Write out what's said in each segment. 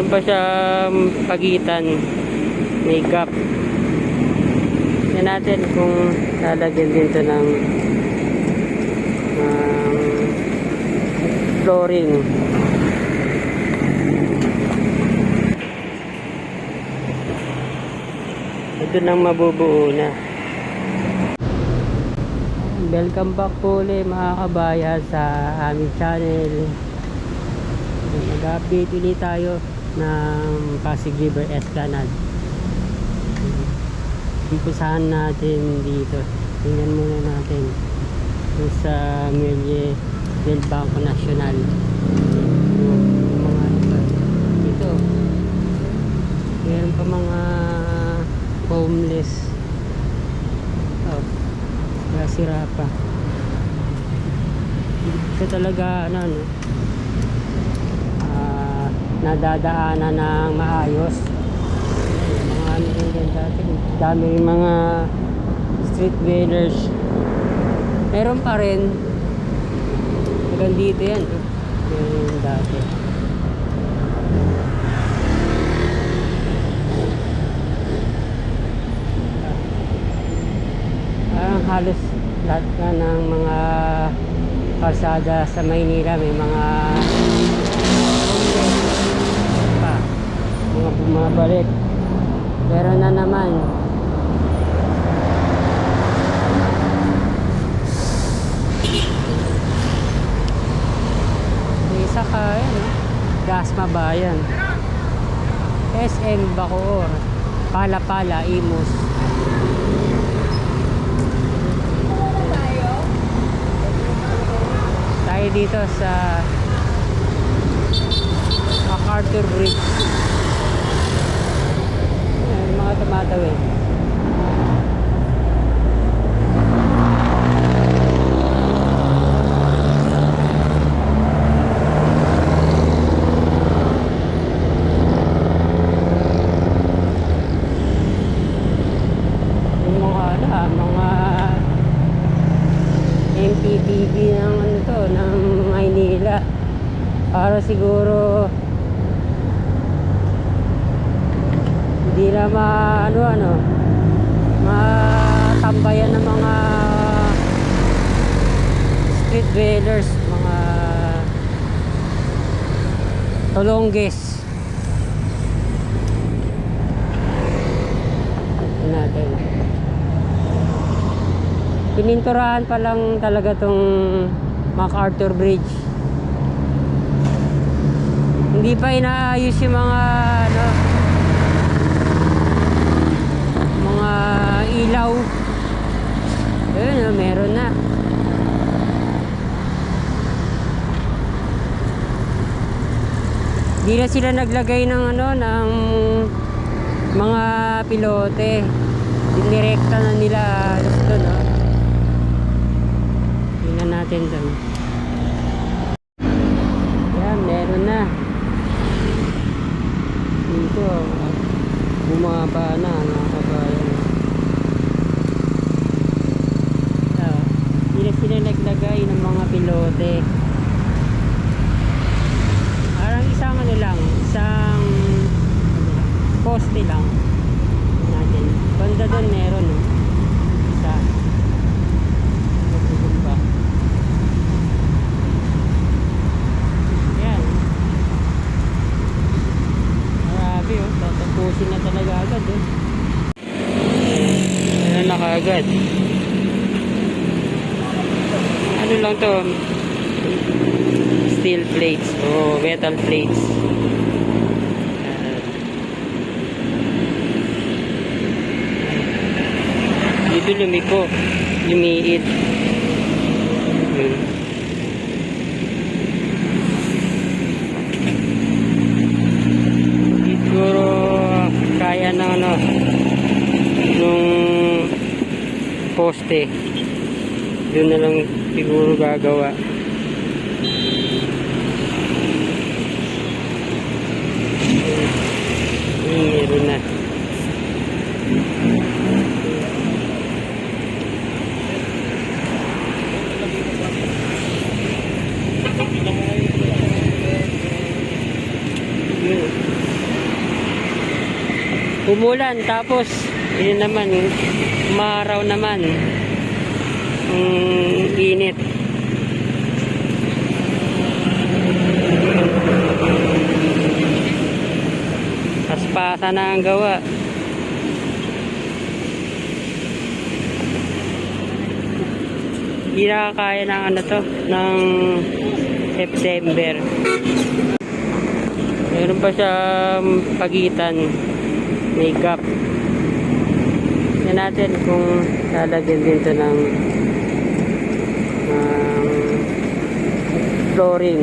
Meron pa siyang pagitan. May gap. Yan natin kung lalagyan din to ng um, flooring. Ito nang mabubuo na. Welcome back po ulit mga kabayan sa aming channel. Nag-update ulit tayo ng Pasig River Esplanade. Umpisahan natin dito. Tingnan muna natin sa Melie del Banco Nacional. Dito. Meron pa mga homeless. Oh. Kaya sira pa. Ito talaga ano ano. Ah, nadadaanan ng maayos. Mga ano rin din dati. Dami mga street vendors. Meron pa rin. Hanggang dito yan. yung dati. Parang halos lahat na ng mga kalsada sa Maynila may mga homeless pa. Mga bumabalik. Pero na naman, may isa ka, yan, no? Gasma Bayan. SM Bacoor. Pala-pala, Imus. tayo dito sa MacArthur Bridge mga tumatawid mga ano ah, MPPB ng ano to, ng Maynila. Para siguro hindi na ma ano ano matambayan ng mga street dwellers, mga tolongges. Ito natin. Pininturahan pa lang talaga tong MacArthur Bridge. Hindi pa inaayos yung mga ano mga ilaw. Ayun, oh, meron na. Hindi na sila naglagay ng ano ng mga pilote. Dinirekta na nila ito, no? Tingnan natin doon. Yan, meron na. Dito, bumaba na, mga kabayan. Ah, Hindi na sila naglagay ng mga pilote. Parang isang ano lang, isang poste lang natin. Banda doon meron, no? Isa. Nagtutog pa. Yan. Marami, oh. Tatapusin na talaga agad, oh. Ayan na kaagad. Ano lang to? Steel plates o metal plates. Dito lumiko, lumiit. Hmm. Kaya ng ano nung poste. Doon na lang siguro gagawa. Hmm, meron na. Umulan tapos yun naman umaraw naman ang init. Paspasa na ang gawa. Hindi nakakaya ng ano to ng September. Meron pa siya pagitan. May gap yan natin kung lalagyan din to ng flooring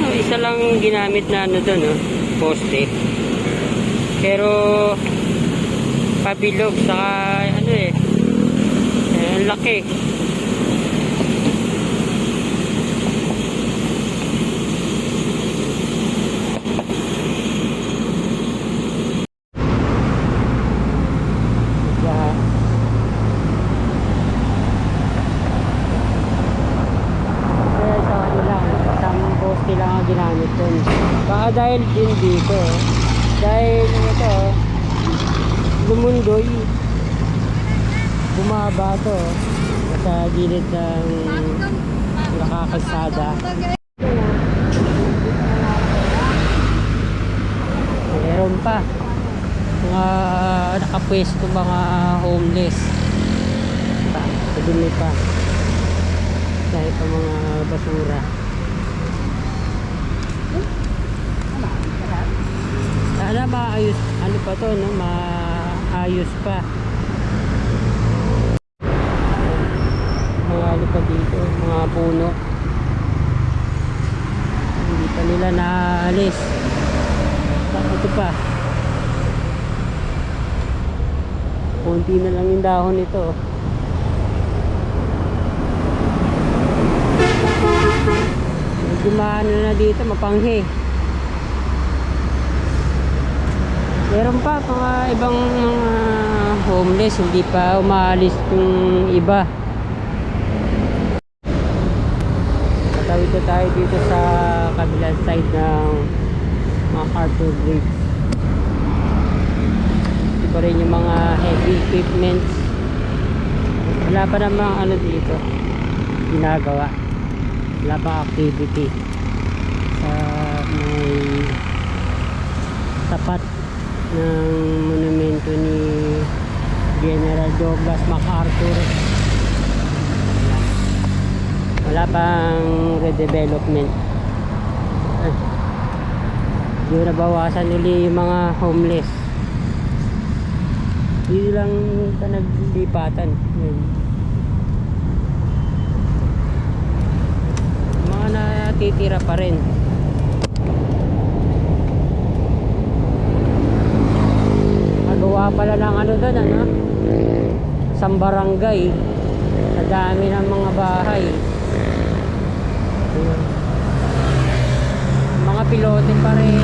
No, isa lang ginamit na ano doon, no? poste. Pero pabilog sa ano eh, eh ang laki. Yeah. Kaya sa kanila, isang poste lang ang ginamit dun. Baka dahil din dito, dahil ito, lumundoy, bumaba to sa gilid ng nakakalsada. Meron pa. Mga nakapwesto mga homeless. Pa, dumi pa. Dahil pa mga basura. Sana maayos, ano pa to, no? Maayos pa. Mga ano pa dito, mga puno. Hindi pa nila naalis. Ito pa. Kunti na lang yung dahon nito. Medyo maano na dito, mapanghi. Meron pa mga ibang mga homeless, hindi pa umaalis yung iba. Tatawid na tayo dito sa kabilang side ng mga Carter Bridge. Ito pa rin yung mga heavy equipments. Wala pa namang ano dito ginagawa. Wala pa activity sa may tapat ng monumento ni General Douglas MacArthur. Wala pang redevelopment. Ah, Yung nabawasan uli yung mga homeless. Dito lang ka naglipatan. Yun. Mga natitira pa rin. Nagawa pala ng ano doon, ano? Isang barangay. Sa dami ng mga bahay. Mga pilote pa rin.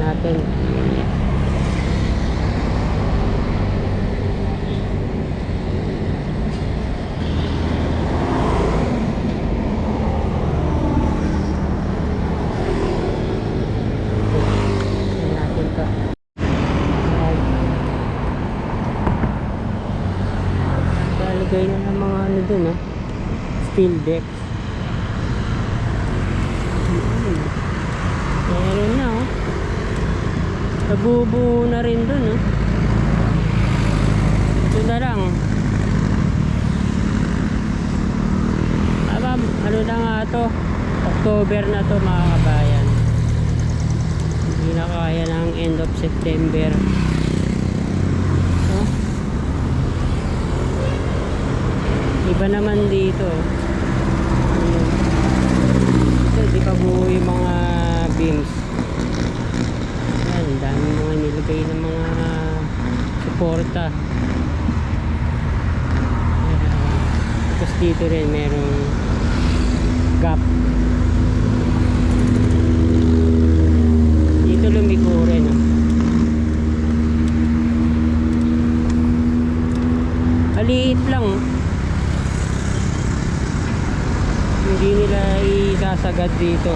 Natin. Tingnan natin to. Ayan. Lalagay na ng mga ano dun ah. Hmm. Meron na oh. Nabubuo na rin dun oh. Ito na lang. Aba, ano na nga to? October na to mga kabayan. Hindi na kaya ng end of September. Oh. Iba naman dito. Ayun. Ito, di pa buo yung mga beams. Yan, dami mga nilagay ng mga suporta. Tapos dito rin merong gap. Dito lumiko rin. oh. Dito.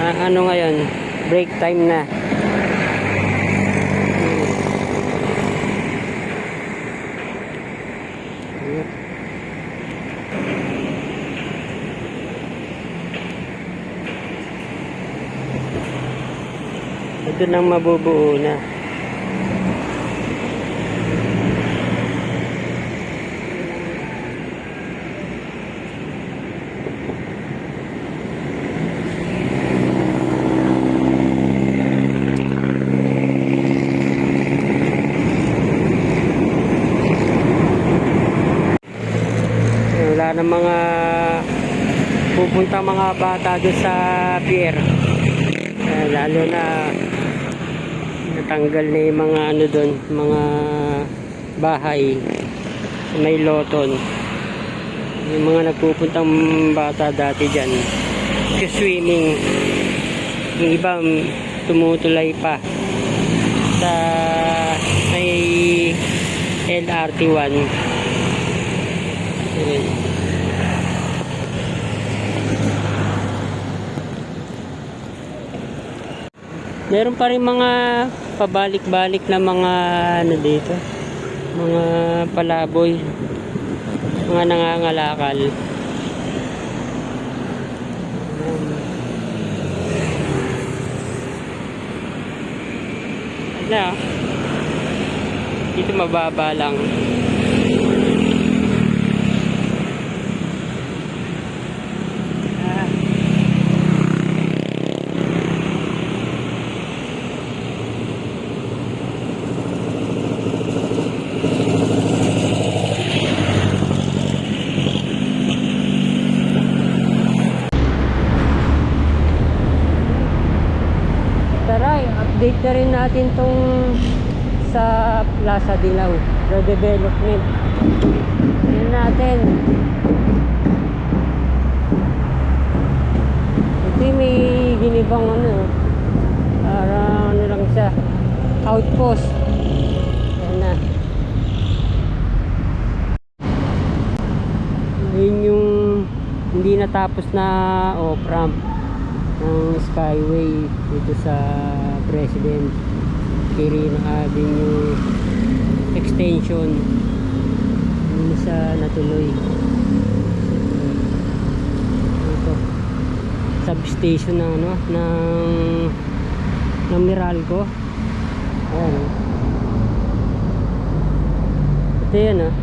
Ah, ano ngayon? Break time na. Ito nang mabubuo na. Na mga pupunta mga bata doon sa pier. Eh, lalo na natanggal na yung mga ano doon, mga bahay sa may loton. Yung mga nagpupuntang bata dati dyan. Kasi swimming. Yung iba mm, tumutulay pa sa may LRT 1. Ayan. Meron pa rin mga pabalik-balik na mga ano dito. Mga palaboy. Mga nangangalakal. Ano? Dito mababa lang. Ah. Tara, update na rin natin tong sa Plaza Dilaw, redevelopment. Yan natin. Ito may ginibang ano, parang ano lang siya, outpost. Yan na. Yun yung hindi natapos na off-ramp ng Skyway dito sa President Quirino Avenue extension hindi sa natuloy. Ito. Substation ng ano ng ng Meralco. Ayan. Ito yun ah.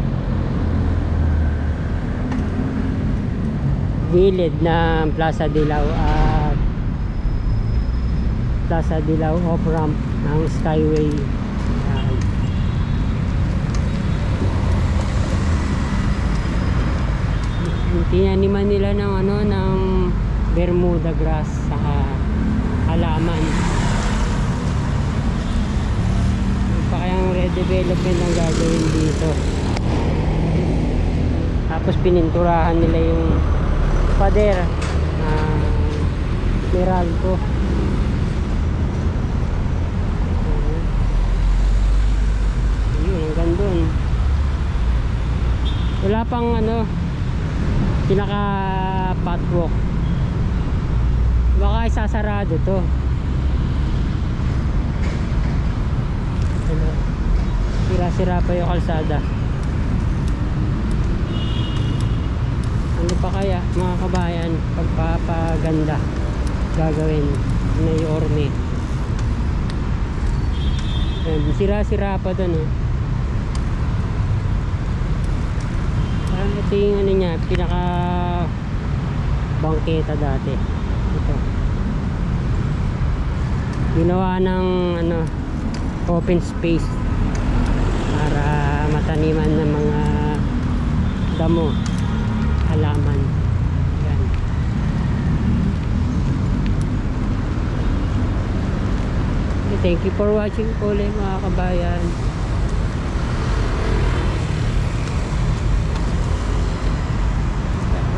Gilid ng Plaza Dilaw at Plaza Dilaw off-ramp ng Skyway. Yan. Tinaniman nila ng ano ng Bermuda grass sa halaman. Pa kayang redevelopment ang gagawin dito. Tapos pininturahan nila yung pader na Meralco. Ayun, hanggang doon. Wala pang ano, pinaka patwalk. Baka isasarado to. Ano, Sira-sira pa yung kalsada. Ano pa kaya mga kabayan pagpapaganda gagawin na Orme. Ayan, sira-sira pa doon oh. Parang ito yung ano niya, pinaka bangketa dati. Ito. Ginawa ng ano open space para mataniman ng mga damo halaman. Yan. Okay, thank you for watching ulit mga kabayan.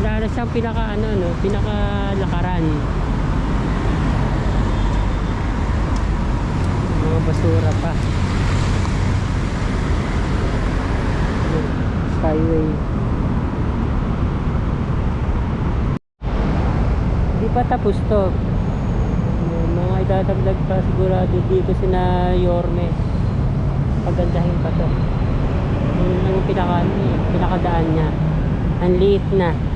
Wala na siyang pinaka ano no, pinaka lakaran. Mga basura pa. Skyway. Hindi pa tapos to. Mga idadagdag pa sigurado dito sina Yorme. Pagandahin pa to. Yun ang pinaka, pinakadaan niya. Ang liit na.